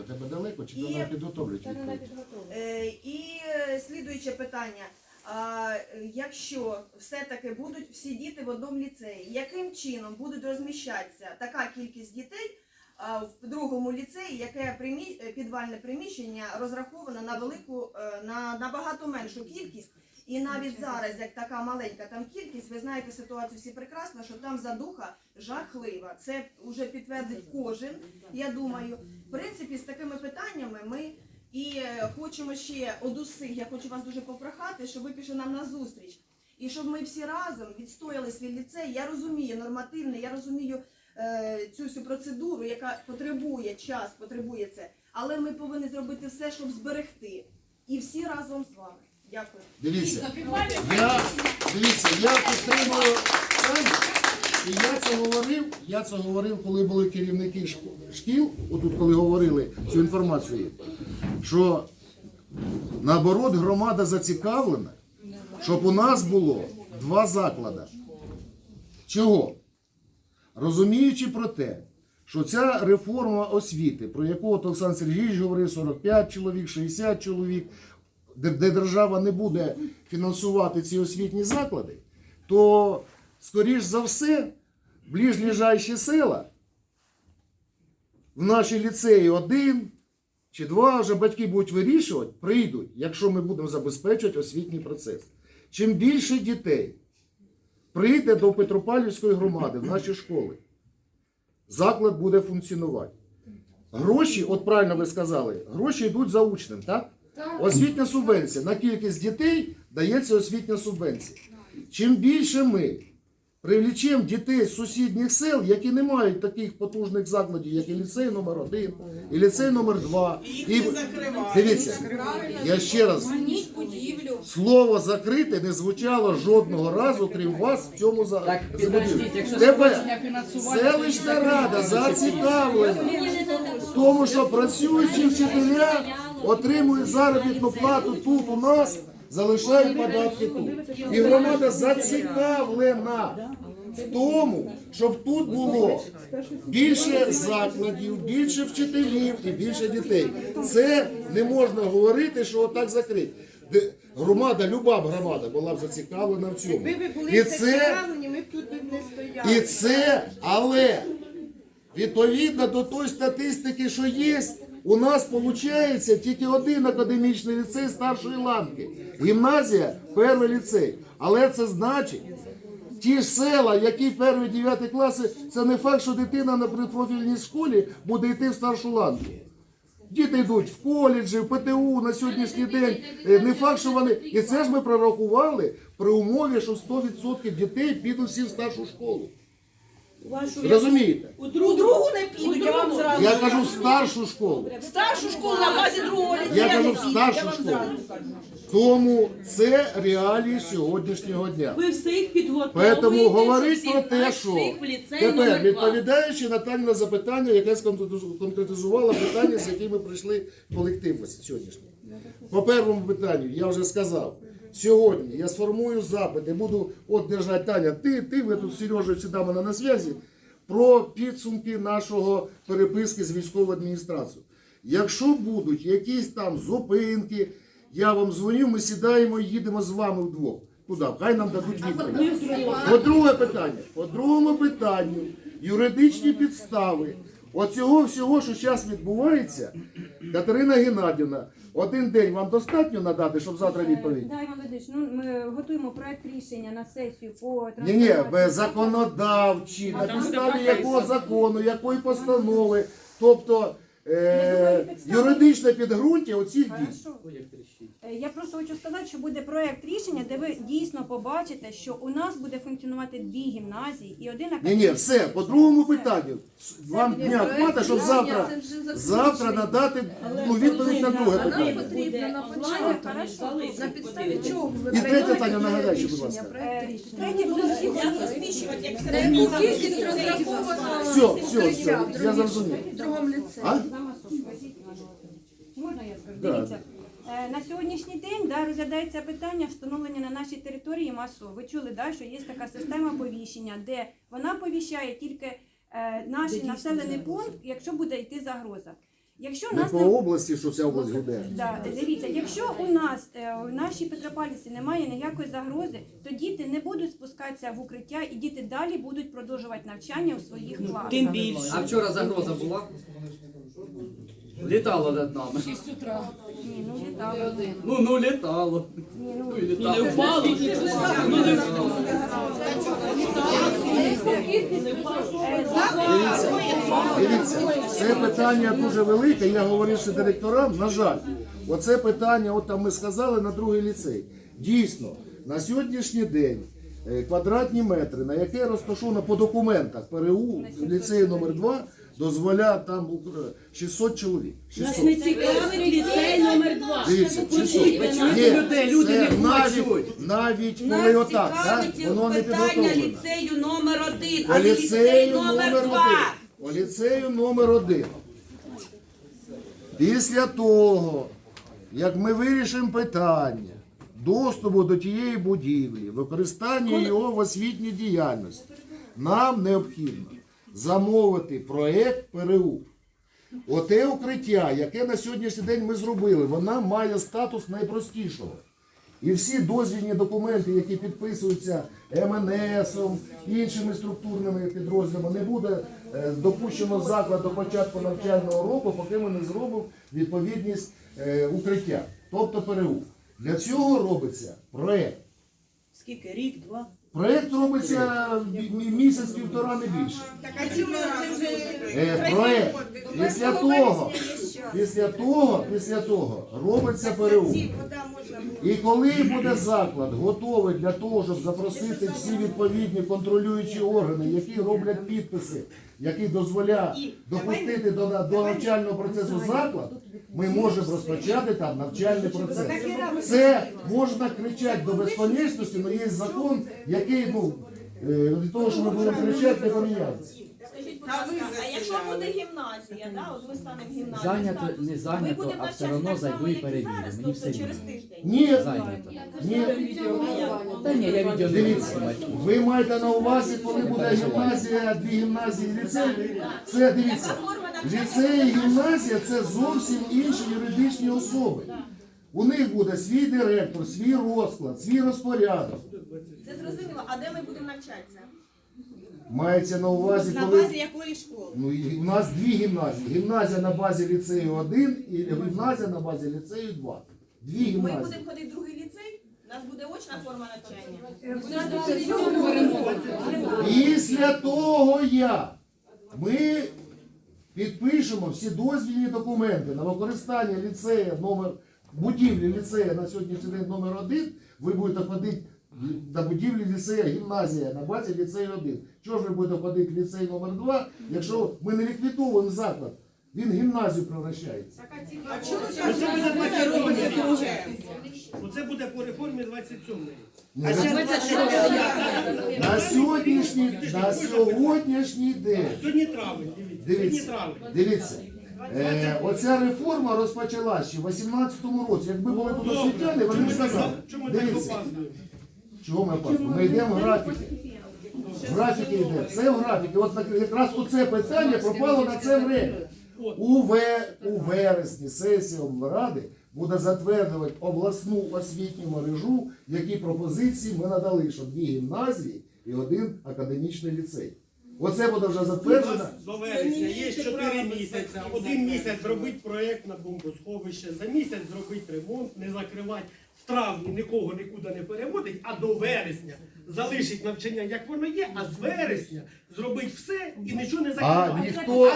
У тебе далеко чи І- підготовлять Та не на відповідь? Е, І е, слідуюче питання. А, е, якщо все-таки будуть всі діти в одному ліцеї, яким чином будуть розміщатися така кількість дітей а, в другому ліцеї, яке примі... е, підвальне приміщення розраховано на велику, е, на набагато меншу кількість? І навіть зараз, як така маленька там кількість, ви знаєте ситуацію всі прекрасно, що там задуха жахлива. Це вже підтвердить кожен. Я думаю, в принципі, з такими питаннями ми і е, хочемо ще од усіх, я хочу вас дуже попрохати, щоб ви пішли нам на зустріч. І щоб ми всі разом відстояли свій ліцей. Я розумію нормативне, я розумію е, цю всю процедуру, яка потребує час, потребує це. Але ми повинні зробити все, щоб зберегти. І всі разом з вами. Дякую. Дивіться, я, дивіться, я підтримую і я це говорив, я це говорив, коли були керівники шкіл, отут коли говорили цю інформацію, що наоборот громада зацікавлена, щоб у нас було два заклади. Чого? Розуміючи про те, що ця реформа освіти, про яку Олександр Сергійович говорив, 45 чоловік, 60 чоловік, де, де держава не буде фінансувати ці освітні заклади, то, скоріш за все, ближлежащі села в наші ліцеї один чи два вже батьки будуть вирішувати, прийдуть, якщо ми будемо забезпечувати освітній процес. Чим більше дітей прийде до Петропавлівської громади в наші школи, заклад буде функціонувати. Гроші, от правильно ви сказали, гроші йдуть за учнем, так? Освітня субвенція. На кількість дітей дається освітня субвенція. Чим більше ми привлічемо дітей з сусідніх сел, які не мають таких потужних закладів, як і ліцей номер 1 і ліцей номер 2 І... Дивіться, я ще раз, слово закрите не звучало жодного разу, крім вас, в цьому за... Так, за будівлі. підождіть, якщо Тепер фінансування... селищна рада зацікавлена в тому, що працюючі вчителя отримують заробітну плату тут у нас, залишають податки тут. І громада зацікавлена в тому, щоб тут було більше закладів, більше вчителів і більше дітей. Це не можна говорити, що отак закрить. Де- Громада, люба б громада була б зацікавлена в цьому. Якби ви були І це зацікавлені, ми б тут би не стояли. і це, але відповідно до тої статистики, що є, у нас виходить тільки один академічний ліцей старшої ланки. Гімназія перший ліцей. Але це значить, ті ж села, які перші 9 класи, це не факт, що дитина на профільній школі буде йти в старшу ланку. Діти йдуть в коледжі, в ПТУ на сьогоднішній день. Е, Не факт, що вони. І це ж ми прорахували при умові, що 100% дітей підуть всі в старшу школу. Розумієте? У другу другу не підуть, я вам зразу. Я кажу в старшу школу. В старшу школу на базі другого ліцею Я кажу в старшу школу. Тому це реалії сьогоднішнього дня. Ви всіх підготовуєте. Поэтому говорить про те, що тепер відповідаючи Наталі на запитання, яке сконкретизу- конкретизувало питання, з якими прийшли колектив сьогоднішній. По першому питанню я вже сказав. Сьогодні я сформую запит і буду от держати Таня. Ти, ти ви тут Сережа мене на зв'язі про підсумки нашого переписки з військовою адміністрацією. Якщо будуть якісь там зупинки, я вам дзвоню, ми сідаємо і їдемо з вами вдвох. Туди, хай нам дадуть відповідь. По друге питання. По другому питанню юридичні підстави. Оцього всього, що зараз відбувається, Катерина Геннадівна, один день вам достатньо надати, щоб завтра відповідь? Да, Іван Володимирович, ну ми готуємо проект рішення на сесію по Ні, ні, законодавчі, на підставі якого закону, якої постанови, тобто е, юридичне підґрунтя оцих дій. Хорошо. Е, Я просто хочу сказати, що буде проект рішення, де ви дійсно побачите, що у нас буде функціонувати дві гімназії і один Ні, ні, все, по другому питанню. Вам дня хвата, щоб завтра, завтра надати ну, відповідь на друге питання. потрібно на початку. На підставі чого? І третє питання нагадай, будь ласка. Е, Третє Як На яку кількість розраховано Все, все, все, я зрозумів. в другому ліцеї? А? Можна я скажу? Да. Дивіться. Е, На сьогоднішній день да, розглядається питання встановлення на нашій території МАСО. Ви чули, да, що є така система повіщення, де вона повіщає тільки е, наш населений пункт, якщо буде йти загроза. Якщо Не нас по не області, що вся область гуде. Да, дивіться, якщо у нас е, в нашій Петропавлівці немає ніякої загрози, то діти не будуть спускатися в укриття і діти далі будуть продовжувати навчання у своїх класах. Тим більше. А вчора загроза була? Літало над нами. Ні, ну літали. Ну, ну літало. Ні, ну Ну і літало. е, за- Дивіться, дивіться, це питання дуже велике. Я говорив з директорам. На жаль, оце питання, от там ми сказали на другий ліцей. Дійсно, на сьогоднішній день е, квадратні метри, на яке розташовано по документах ПРУ ліцею номер 2 дозволяє там укр- 600 чоловік. Нас не цікавить ліцей номер 2. Дивіться, 600. Ви чуєте Ні, людей? Люди це не навіть, хочуть. навіть коли Нас отак, так, цікавить воно не питання підготовлено. ліцею номер один, По а не ліцей ліцею номер номер два. один. По ліцею номер один. Після того, як ми вирішимо питання доступу до тієї будівлі, використання його в освітній діяльності, нам необхідно замовити проєкт ПРУ. Оте укриття, яке на сьогоднішній день ми зробили, вона має статус найпростішого. І всі дозвільні документи, які підписуються МНС, іншими структурними підрозділами, не буде е, допущено заклад до початку навчального року, поки ми не зробимо відповідність е, укриття, тобто ПРУ. Для цього робиться проєкт. Скільки? Рік, два? Проєкт робиться мі- місяць-півтора не більше. Так а чому це вже Е, проєкт. Після того, після того, після того робиться ПРУ. І коли буде заклад готовий для того, щоб запросити всі відповідні контролюючі органи, які роблять підписи, які дозволяють допустити до, до навчального процесу заклад, ми можемо розпочати там навчальний процес. Це можна кричати до безконечності, але є закон, який ну, е, від того, що ми будемо кричати, не поміняється. Скажіть, будь ласка, а якщо буде гімназія, да, от ми станемо гімназією, Зайнято, статус, не ми зайнято, будемо а все одно так зайду і як і перевірю. зараз, Мені тобто все через рівно. тиждень. Ні, Зайнято. ні. Та ні, я відео не Дивіться, бачу. ви маєте на увазі, коли буде гімназія, дві гімназії, ліцей. Це дивіться, ліцей і гімназія це зовсім інші юридичні особи. У них буде свій директор, свій розклад, свій розпорядок. Це зрозуміло, а де ми будемо навчатися? Мається на увазі, На коли базі якої школи? ну, і у нас дві гімназії. Гімназія на базі ліцею 1 і гімназія на базі ліцею 2. Дві Ми гімназії. будемо ходити в другий ліцей, у нас буде очна форма навчання. Після того як ми підпишемо всі дозвільні документи на використання ліцея номер будівлі ліцея на сьогоднішній день номер один, ви будете ходити на будівлі ліцея гімназія на базі ліцею 1. Чого ж ви будете ходити в ліцей номер 2, якщо ми не ліквідовуємо заклад? Він гімназію превращається. Оце буде по реформі. Оце буде по реформі 27-ї. На сьогоднішній, на сьогоднішній день Сьогодні травень, дивіться. Дивіться, Е, оця реформа розпочалася ще в 18-му році. Якби були тут освітяни, вони б сказали. Чому ми так Дивіться, опаздуємо? чого ми опаздуємо? Ми йдемо в графіки. В графіки йдемо. Це в графіки. От на- якраз оце питання пропало на це время. У, ве- у вересні сесія облради буде затверджувати обласну освітню мережу, які пропозиції ми надали, що дві гімназії і один академічний ліцей. Оце буде вже затверджено. до вересня є 4 місяці. Один місяць зробити проєкт на бомбосховище, за місяць зробити ремонт, не закривати. В травні нікого нікуди не переводить, а до вересня залишить навчання, як воно є, а з вересня зробить все і нічого не А ніхто.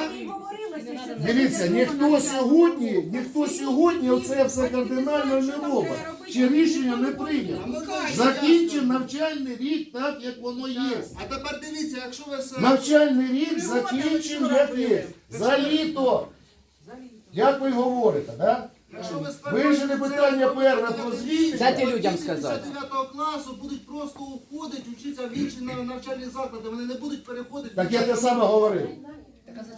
Дивіться, ніхто сьогодні, ніхто сьогодні оце все кардинально не робить. Чи рішення не прийнято. Закінчив навчальний рік так, як воно є. А тепер дивіться, якщо ви все Навчальний рік закінчив як є. За літо. Як ви говорите, да? Якщо ви Вирішили питання перше про звільнення. Дайте людям сказати. 9 класу будуть просто уходити, вчитися в інші нав- навчальні заклади, вони не будуть переходити. Так я те саме говорив.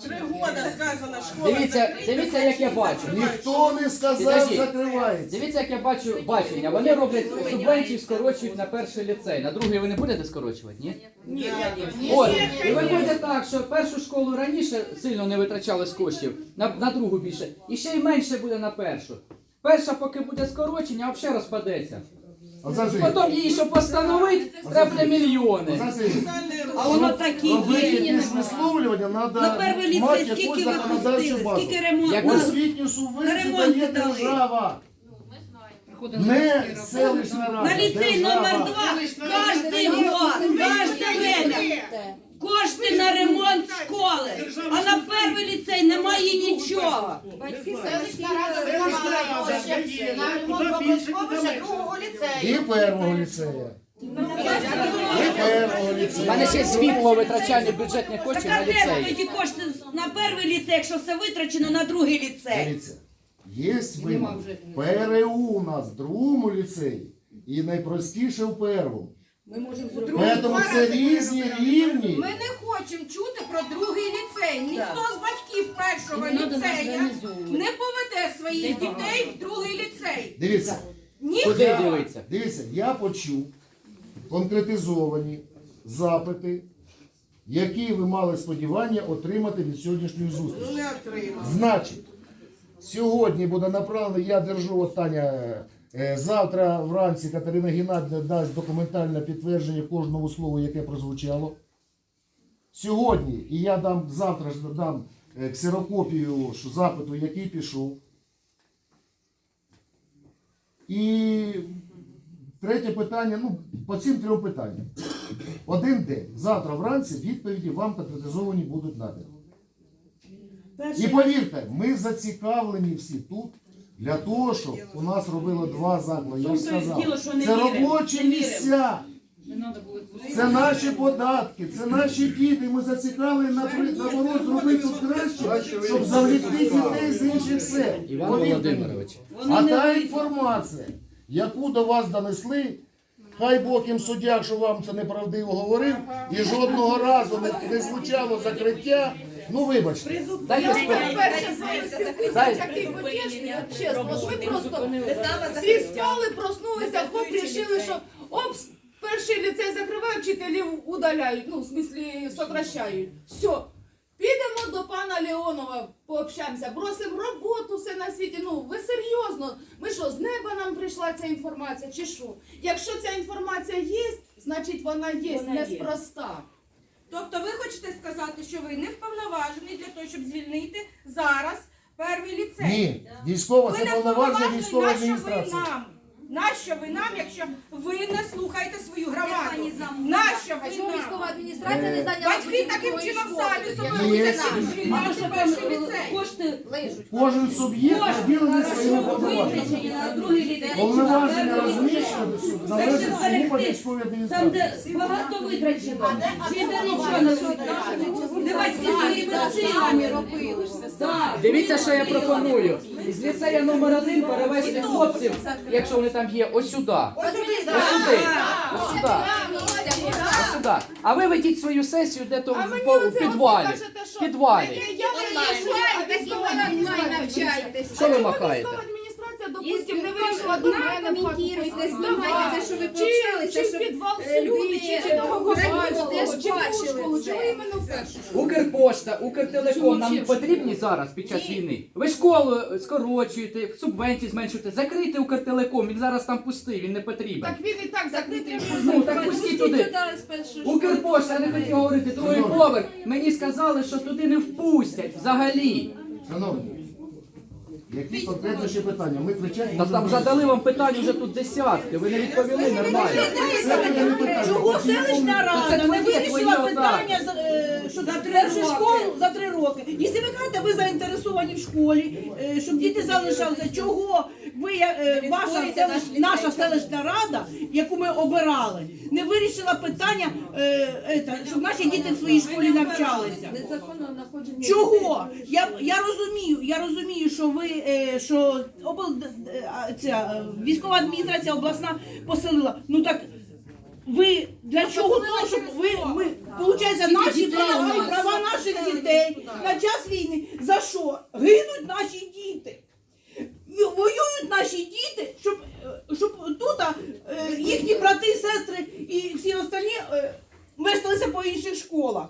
Три года сказано, школа Дивіться, закрита. дивіться, як я бачу. Ніхто не сказав, Підождіть. закривається. Дивіться, як я бачу бачення. Вони роблять субвенції, скорочують на перший ліцей. На другий ви не будете скорочувати, ні? Ні, От, і виходить так, що першу школу раніше сильно не витрачалось коштів, на, на другу більше. І ще й менше буде на першу. Перша, поки буде скорочення, а взагалі розпадеться. Олександр Сергійович, Потім її, щоб постановити, треба мільйони. А воно такі робити є. висловлювання, На треба мати ліцей якусь скільки ви законодавчу пустили, базу. скільки ремонту. Освітню На субвенцію ремонт дає дали. держава. Не селищна рада. На ліцей держава. номер два кожний год, кожне время. Кошти на ремонт школи, а на перший ліцей немає нічого. Рада Селищна рада на ремонт менше. другого І ліцею. первого ліцея. І первого У ліцея. мене ще світло витрачання бюджетних коштів Так а на де ліцей. тоді кошти на перший ліцей, якщо все витрачено на другий ліцей? Дивіться, є вимог. ПРУ у нас в другому ліцеї і найпростіше в першому. Тому це різні рівні. Ми не хочемо чути про другий ліцей. Ніхто з батьків першого ліцея не поведе своїх дітей в другий ліцей. Дивіться, Куди я, дивиться? дивіться, я почув конкретизовані запити, які ви мали сподівання отримати від сьогоднішньої зустрічі. Не отримав. Значить, сьогодні буде направлено, я держу от Таня. Е, Завтра вранці Катерина Геннадівна дасть документальне підтвердження кожному слову, яке прозвучало. Сьогодні, і я дам завтра ж дам е, ксерокопію запиту, який пішов. І третє питання, ну, по цим трьом питанням. Один день. Завтра вранці відповіді вам конкретизовані будуть надані. І повірте, ми зацікавлені всі тут для того, щоб у нас робило два заклади. Я ж сказав, що це робочі місця. Це наші податки, це наші діти. Ми зацікавлені наоборот зробити краще, щоб завлікти дітей з інших сел. Іван Володимирович. А та інформація, яку до вас донесли, хай Бог їм суддя, що вам це неправдиво говорив, і жодного разу не, не звучало закриття. Ну вибачте. Дайте спокій. Дайте. Такий потішний, от чесно. От Ми просто всі спали, проснулися, хоп, рішили, що опс, перший ліцей закривають, вчителів удаляють, ну, в смислі, сокращають. Все. Підемо до пана Леонова, пообщаємося, бросимо роботу, все на світі. Ну, ви серйозно? Ми що, з неба нам прийшла ця інформація, чи що? Якщо ця інформація є, значить вона є, Вона є. неспроста. Тобто ви хочете сказати, що ви не вповноважені для того, щоб звільнити зараз перший ліцей? Ні, військова Ви це не повноваження військової нащо ви адміністрації. нам? Нащо ви нам, якщо ви не слухаєте свою громаду? Нащо ви чому нам? військова адміністрація не зайняла Батьки таким чином школи? самі собою звільняти перший ліцей. кошти Кожен суб'єкт розділений своїми повноваженнями. витрачені на другий ліцей. Повноваження розміщено належить всьому по Там, адміністрації. де багато витрачено, чи де нічого не витрачено. Давайте всі робили. Дивіться, що я пропоную. З ліцея номер один перевезти хлопців, якщо вони там є, ось сюди. Ось сюди. Ось сюди. Ось сюди. А ви ведіть свою сесію де-то в по- в підвалі. В підвалі. Я вирішую, а. Що ви махаєте? Військова допустим, не вирішила до мене в хату поїхати, що ви чи, чи в підвал люди, чи, чи того Ковальського, чи в школу, чому іменно в першу школу? Укрпошта, Укртелеком нам не потрібні зараз під час війни. Ви школу скорочуєте, субвенції зменшуєте. Закрийте Укртелеком, він зараз там пустий, він не потрібен. Так він і так закритий. Ну так пустіть туди. Укрпошта, я не хотів говорити, другий поверх. Мені сказали, що туди не впустять взагалі. Шановні, які конкретно ще питання? Ми кричать. Та там задали вам питання вже тут десятки, ви не відповіли нормально. Чого селищна рада не вирішила питання е, що за першу школу за три роки? Якщо ви кажете, ви заінтересовані в школі, е, щоб діти залишалися, чого ви, е, ваша селищ, наша селищна рада, яку ми обирали, не вирішила питання, е, щоб наші діти в своїй школі навчалися? Чого? Я, я розумію, я розумію, що ви е, що обл, ця, е, військова адміністрація обласна поселила. Ну так ви для чого того, щоб ви ми получається наші права і права наших дітей на час війни. За що? Гинуть наші діти. Воюють наші діти, щоб, е, щоб тут е, їхні брати, сестри і всі остальні е, мешкалися по інших школах.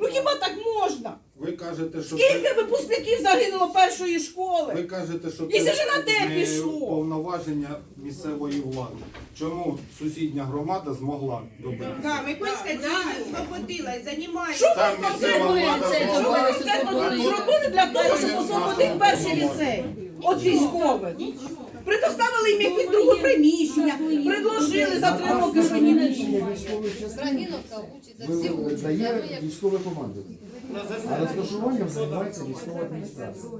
Ну хіба так можна? Ви кажете, що Скільки випускників загинуло першої ви школи? кажете, що Якщо ж на те не пішло. повноваження місцевої влади. Чому сусідня громада змогла добитися? Да, Микольська дійсно освободилась, займається. Там місцева влада Що ви змогла. конкретно зробили для того, щоб освободити перший ліцей? От військових. Предоставили їм якісь друге приміщення, предложили за три роки, що ні Рішення військових частин ви- дає військове А розташуванням займається військова адміністрація.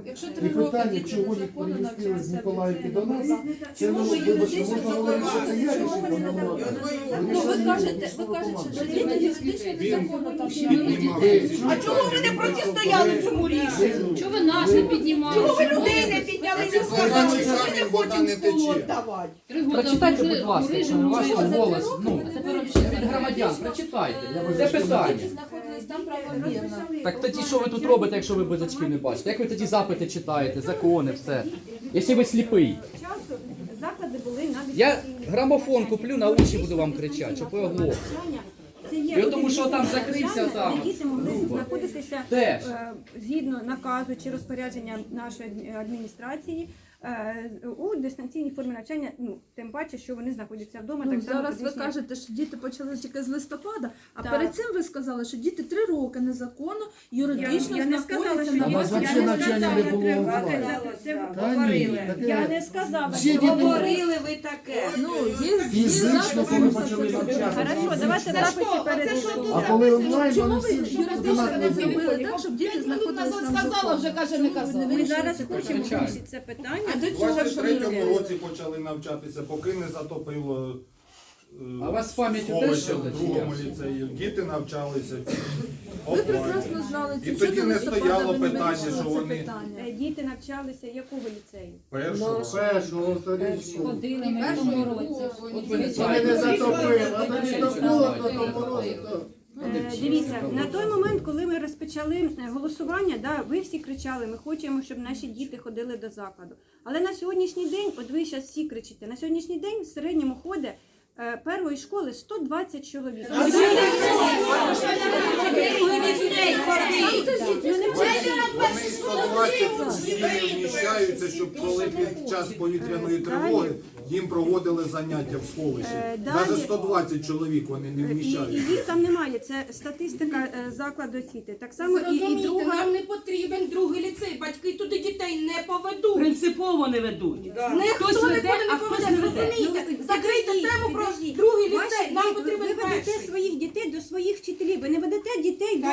І питання, чого їх перемістили з Миколаївки до нас, це ну, вибачте, можна говорити, що це я рішив повноваження. Ну ви кажете, ви кажете, що діти юридично незаконно там живуть. А чому ви не протистояли цьому рішенню? Чого ви нас не піднімаєте? Чого ви людей не підняли і не сказали, що ми не хочемо школу віддавати? Прочитайте, будь ласка, ваш голос, ну, від громадян, прочитайте. Це питання. знаходились там правомірно. Так тоді що ви тут робите, якщо ви базачки не бачите? Як ви тоді запити читаєте, закони, все? Якщо ви сліпий. часу заклади були навіть. Я грамофон куплю, на очі буду вам кричати, щоб ви оглохли. Я тому, що там закрився там, Діти могли знаходитися Теж. е, згідно наказу чи розпорядження нашої адміністрації у дистанційній формі навчання, ну тим паче, що вони знаходяться вдома. Ну, так само зараз ви кажете, що діти почали тільки з листопада, а Так. перед цим ви сказали, що діти три роки незаконно юридично Я- я не сказала, знаходяться що на вас Я не сказала, було треба офлайн. це Я не сказала. Що говорили ви таке. Ну, є, Фізично, коли почали навчатися. Хорошо, давайте записи перед А коли онлайн, Чому ви юридично не зробили так, щоб діти знаходилися на сказала, вже каже, не казала. Ми зараз хочемо вирішити це питання. А до У цього що ви 23-му робили? році почали навчатися, поки не затопило е, А у вас з пам'яттю теж сховище що в другому ліцеї. Діти навчалися Ви офлайн. прекрасно знали І це. тоді Чого не листопада стояло ви не питання, вирішили що це вони- питання? Е, Діти навчалися якого ліцею? Першого. Першого, вторічного. Ходили ми в тому році. От ви Вони не затопили, а тоді то то то... Е, Дивіться, на той момент, коли ми розпочали е, голосування, да, ви всі кричали, ми хочемо, щоб наші діти ходили до закладу. Але на сьогоднішній день, от ви зараз всі кричите, на сьогоднішній день в середньому ходить е, першої школи 120 чоловік. Вони 120 всі не вміщаються, щоб коли під час повітряної тривоги їм проводили заняття в сховищі. Е, далі- Навіть 120 чоловік вони не І, і вміщаються. їх там немає. Це статистика е, закладу освіти. Так само і, і Зрозумійте, друга. нам не потрібен другий ліцей. Батьки туди дітей не поведуть. Принципово не ведуть. Не Хтось веде, не а хтось поведе. не веде. Зрозумійте, Ну, закрийте тему про другий Ліцей. Потрібен ви ведете перший. своїх дітей до своїх вчителів. Ви не ведете дітей до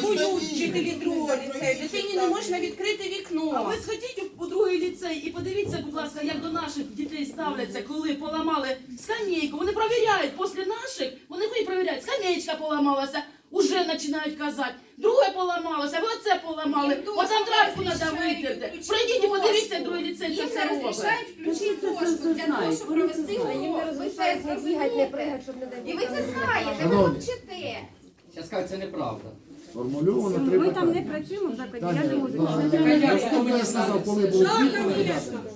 Будуть вчителі другого ліцею. Дитині не можна відкрити А вікно. ви сходіть у другий ліцей і подивіться, будь ласка, як до наших дітей ставляться, коли поламали скамейку. Вони перевіряють після наших, вони ходять перевіряють, скамеечка поламалася, уже починають казати. Друге поламалося, ви оце поламали, от там травку треба витерти. Пройдіть і подивіться, другий ліцей це все робить. включити дошку для того, щоб провести урок. Ви це зрозумієте. І ви це знаєте, ви Шановні. мовчите. Я скажу, це неправда. Сформульовано ми там не питання. працюємо в закладі. Я не можу. Хто мені сказав, коли було відповідь?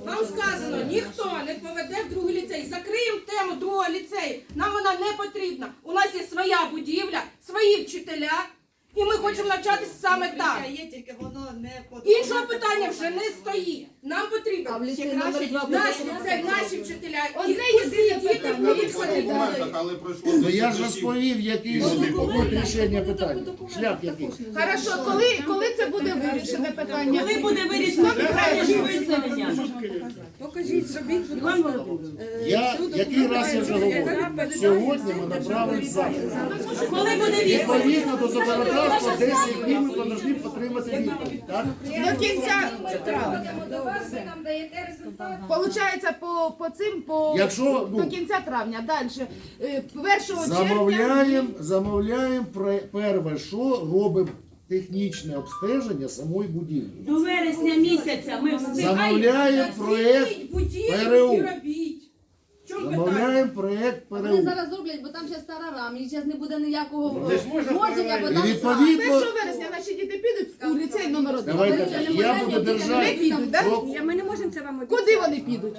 Вам сказано, ніхто не поведе в другий ліцей. Закриємо тему другого ліцею. Нам вона не потрібна. У нас є своя будівля, свої вчителя, хочемо навчатися саме там. Є тільки воно не Іншого питання вже не стоїть. Нам потрібно ліцей номер два буде наші вчителя. І Одне єдине діти питання. ходити. документах, але пройшло Ну я 10 ж років. розповів, який ж будуть рішення питання. Шлях який. Хорошо, коли, коли це буде вирішене питання? Коли буде вирішено питання з виселення? Я який раз я вже говорю. Сьогодні ми направимо запит. Коли буде відповідь? Відповідно до законодавства 10 днів ми повинні отримати відповідь. Так? До кінця травня. Получається по, по цим по Якщо до ну, кінця травня. Далі. Е, Першого червня. замовляємо, замовляємо пре- перше, що робимо технічне обстеження самої будівлі. До вересня місяця ми Замовляємо проєкт ПРУ. робіть. Замовляємо проєкт Вони ПРУ. зараз зроблять, бо там ще стара рам, і зараз не буде ніякого входження, бо І там відповідно, вересня наші діти підуть у ліцей номер один. давайте так, я буду держати. підуть, Ми не можемо це вам обіцяти. Куди вони підуть?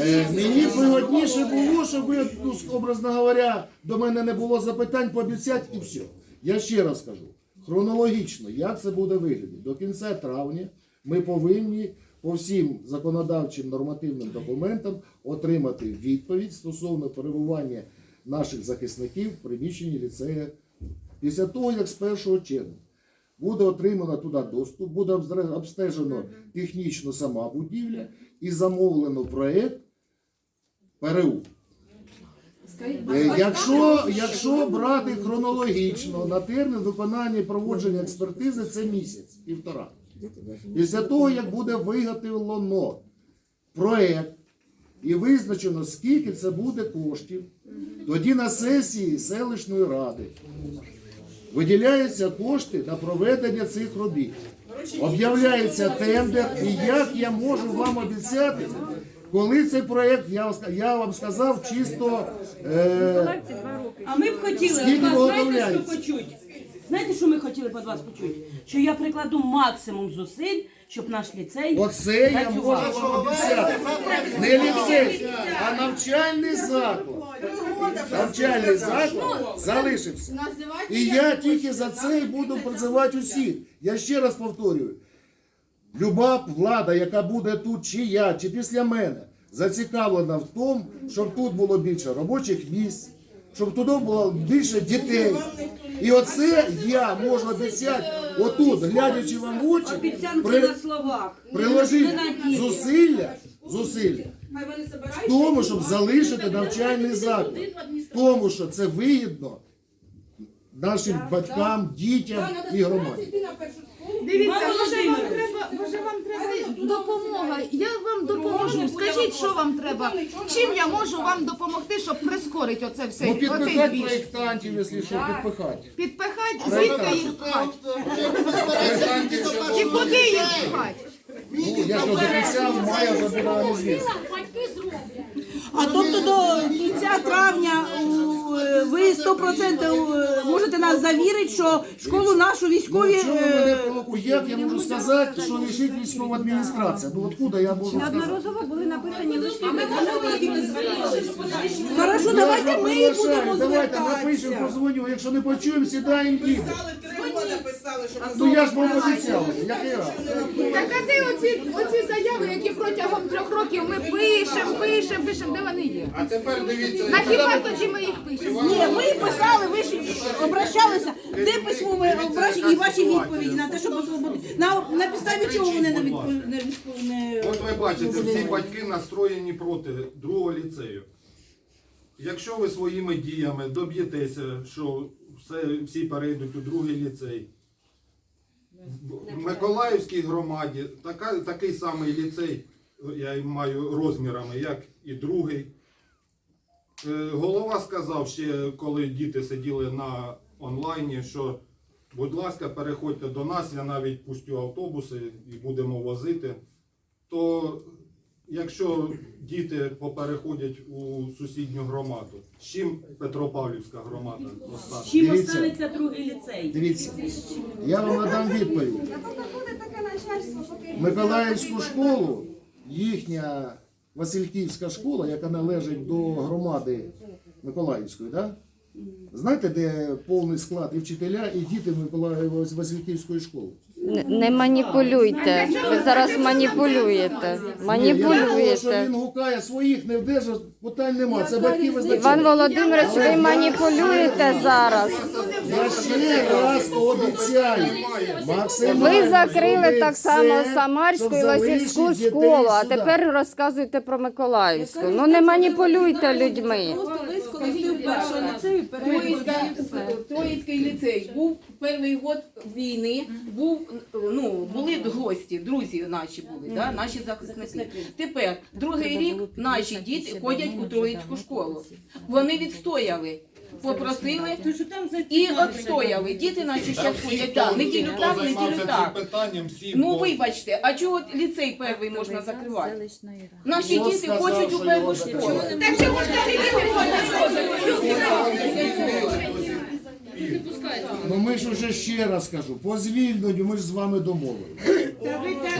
Е, Мені б вигодніше було, щоб ви, ну, образно говоря, до мене не було запитань, пообіцяти і все. Я ще раз кажу, хронологічно, як це буде виглядати. До кінця травня ми повинні по всім законодавчим нормативним документам отримати відповідь стосовно перебування наших захисників в приміщенні ліцею. Після того, як з 1 червня буде отримано туди доступ, буде обстежено технічно сама будівля і замовлено проєкт ПРУ. Е, Якщо, якщо брати хронологічно на термін виконання і проводження експертизи, це місяць, півтора. Після того, як буде виготовлено проєкт і визначено, скільки це буде коштів, тоді на сесії селищної ради виділяються кошти на проведення цих робіт. Об'являється тендер, і як я можу вам обіцяти, коли цей проєкт, я, вам я вам сказав чисто. Е. А ми б хотіли Скільки знаєте, почути? Знаєте, що ми хотіли б від вас почути? Що я прикладу максимум зусиль, щоб наш ліцей Оце я можу працював. вам обіцяти. Не ліцей, а навчальний заклад. Навчальний заклад залишився. І я тільки за це і буду призивати усіх. Я ще раз повторюю. Люба влада, яка буде тут, чи я, чи після мене, зацікавлена в тому, щоб тут було більше робочих місць, щоб туди було більше дітей. І оце я можу обіцяти, отут, глядячи вам в очі, Обіцянки при- на словах. приложити зусилля, зусилля Хай вони в тому, щоб залишити навчальний заклад, в тому, що це вигідно нашим батькам, дітям і громаді. Дивіться, може вам треба, може вам треба допомога. Я вам допоможу. Скажіть, що вам треба? Чим я можу вам допомогти, щоб прискорити оце все? Ну, оцей підпихати двіж? проєктантів, якщо що, підпихати. Підпихати, звідки їх пхати? І куди їх пхати? Ну, я ж обіцяв, має вам звісно. А тобто до кінця травня у, е, ви 100% е, можете нас завірити, що школу нашу військові. Ну, чого мене е, провокуєте? Як я можу сказати, що рішить військова адміністрація? Ну, откуда я можу сказати? Неодноразово були написані листи. Хорошо, давайте ми приглашаю, будемо Давайте напишемо, звертатися. позвоню. Якщо не почуємо, сідаємо що Ну я ж вам обіцяв. Який раз? Так а де оці, оці заяви, які протягом трьох років ми пишемо, пишемо, пишемо, де вони є? А тепер дивіться, На хіба тоді ми їх пишемо? Ні, ми писали, ви ж обращалися. Де письмове обращення і ваші відповіді на те, щоб освободити? На, на підставі чого вони не відповіли? Не, відпов- не... От ви бачите, всі батьки настроєні проти другого ліцею. Якщо ви своїми діями доб'єтеся, що все, всі перейдуть у другий ліцей, в Миколаївській громаді така, такий самий ліцей, я й маю розмірами, як і другий. Е, Голова сказав ще, коли діти сиділи на онлайні, що будь ласка, переходьте до нас, я навіть пустю автобуси і будемо возити. То якщо діти попереходять у сусідню громаду, з чим Петропавлівська громада остане? Чим Дивіться. останеться другий ліцей? Дивіться, я вам надам відповідь. Миколаївську школу, їхня Васильківська школа, яка належить до громади Миколаївської, да? Знаєте, де повний склад і вчителя, і діти Миколаїв Васильківської школи? Не, не маніпулюйте. Ви зараз маніпулюєте. Ні, я думаю, що Маніпулюєте. він гукає своїх, не вдержав, питань нема. Це батьки Іван. Володимирович, ви маніпулюєте зараз. Я ще раз обіцяю. максимально Ви закрили так само Самарську і Лосівську школу, а тепер розказуєте про Миколаївську. Ну не маніпулюйте людьми. Першого ліцею Троїцький ліцей був перший год війни, був ну були гості, друзі наші були, да, наші захисники. Тепер другий рік наші діти ходять у Троїцьку школу. Вони відстояли. Попросили що і відстояли. Діти наші всі, ходять так, неділю так, неділю так. питанням, всі Ну по- вибачте, а чого ліцей перший можна закривати? Наші діти сказав, хочуть що у першу його школу. закривати? Так чого ж діти Ну ми ж уже ще раз кажу, по звільненню ми ж з вами домовилися.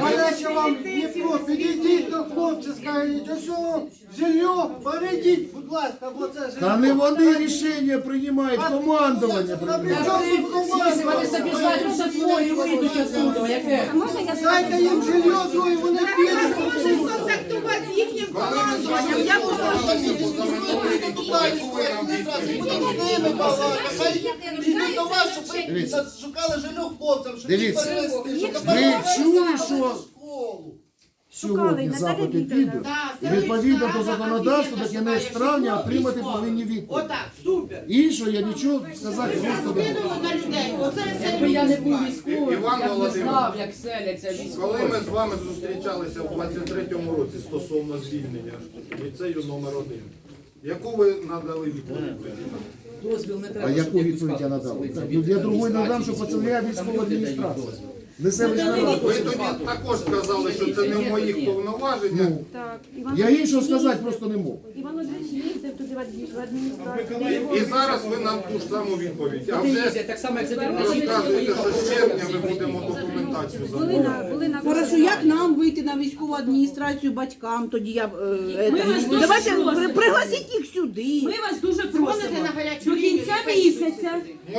Гаряче вам Дніпро, підійдіть до хлопців, скажіть, ось о, жилье, перейдіть, ласка, бо це жилье. Та не вони рішення приймають, командування приймає. Вони собі знають, що свої вийдуть оттуда, яке? Я Дайте їм жилье, друге, вони підуть. контактувати з їхнім командуванням. Я Дивіться. Шукали жилье хлопцям, щоб Дивіться, перевезти, ви чули, що. Сьогодні запити підуть? Відповідно до законодавства до кінець травня отримати повинні відповідь. Отак, супер. Іншого я нічого сказати просто не можу. На людей. Оце Якби я не був військовим, Іван я б не Володимирович. знав, як селяться Коли військові. ми з вами зустрічалися в 23-му році стосовно звільнення ліцею номер 1 яку ви надали відповідь? Дозвіл не треба. А щоб яку я відповідь я надав? Так, від Я другої надам, що поцілує військової. військова Там люди дають адміністрація. дозвіл. Не селищна рада. Ви тоді також сказали, що це не в моїх повноваженнях. Ну, Так, Іван я іншого сказати просто не можу. Іван Андрійович їздив туди в адмі- в адміністрацію. І зараз ви нам ту ж саму відповідь. А вже так само, як це розказуєте, що з червня ми будемо документацію Були забирати. на були на Хорошо, як нам вийти на військову адміністрацію батькам? Тоді я е, Ми вас дуже давайте просимо. при- пригласіть їх сюди. Ми вас дуже просимо до кінця місяця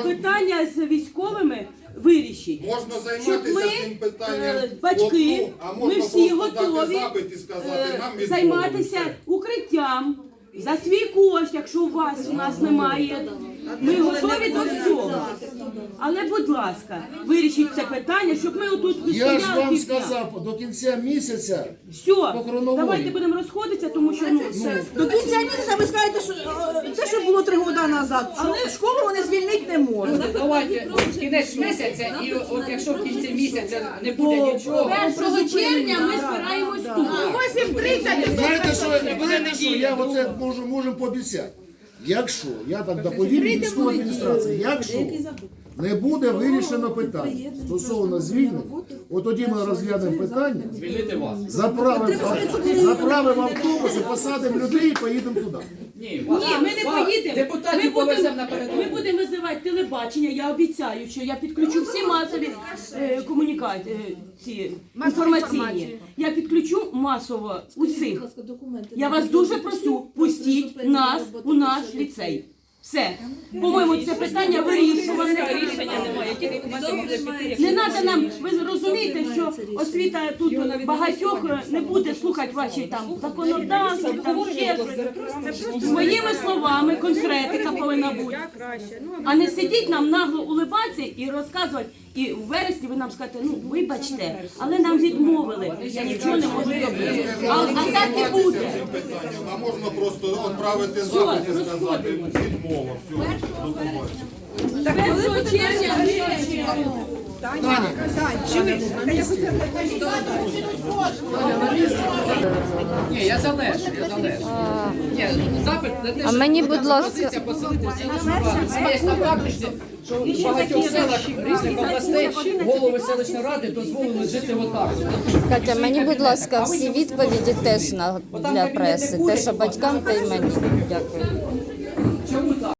питання з військовими вирішіть. Можна Щоб займатися ми, цим питанням. е, батьки, лотку, а ми всі просто дати готові запит і сказати, е, нам відмовили. займатися укриттям за свій кошт, якщо у вас у нас немає. Ми готові до всього. Але, будь ласка, вирішіть це питання, щоб ми отут Я ж вам сказав, до кінця місяця Все, хронології. давайте будемо розходитися, тому що ну, До кінця місяця ви скажете, що е, роки назад, але школу вони звільнити не можуть. Давайте кінець місяця, і от якщо в кінці місяця не буде нічого, 1 червня ми збираємось тут. 8.30 Знаєте, що, знаєте, що я оце можу, можемо пообіцяти. Якщо, я так доповім військову адміністрації, якщо не буде вирішено питання стосовно звільнення, от тоді ми розглянемо питання, звільнити вас. заправимо, заправимо автобуси, посадимо людей і поїдемо туди. Ні, Ні, ми не вас, поїдемо. Ми Депутатів повеземо будемо, ми будемо визивати телебачення. Я обіцяю, що я підключу всі масові е, комунікації, е, ці інформаційні. Я підключу масово усіх. Я вас дуже прошу, пустіть нас у наш ліцей. Все. По-моєму, це питання вирішуване. Рішення немає. Не треба нам, ви розумієте, що освіта тут багатьох не буде слухати ваші там законодавства, там ще щось. Своїми словами конкретика повинна бути. А не сидіть нам нагло улибатися і розказувати. І в вересні ви нам скажете, ну вибачте, але нам відмовили. Я нічого не можу зробити. А, а так і буде. цим питанням, а можна просто відправити запит і сказати відмова. Все, до побачення. 1 червня Ні, я залежу, я залежу. Ні, запит на А мені, будь ласка- на практиці, що в багатьох селах різних областей голови селищної ради дозволили жити отак. Катя, мені, будь ласка, всі відповіді теж на для преси. Те, що батькам, та й мені. Дякую. Чому так?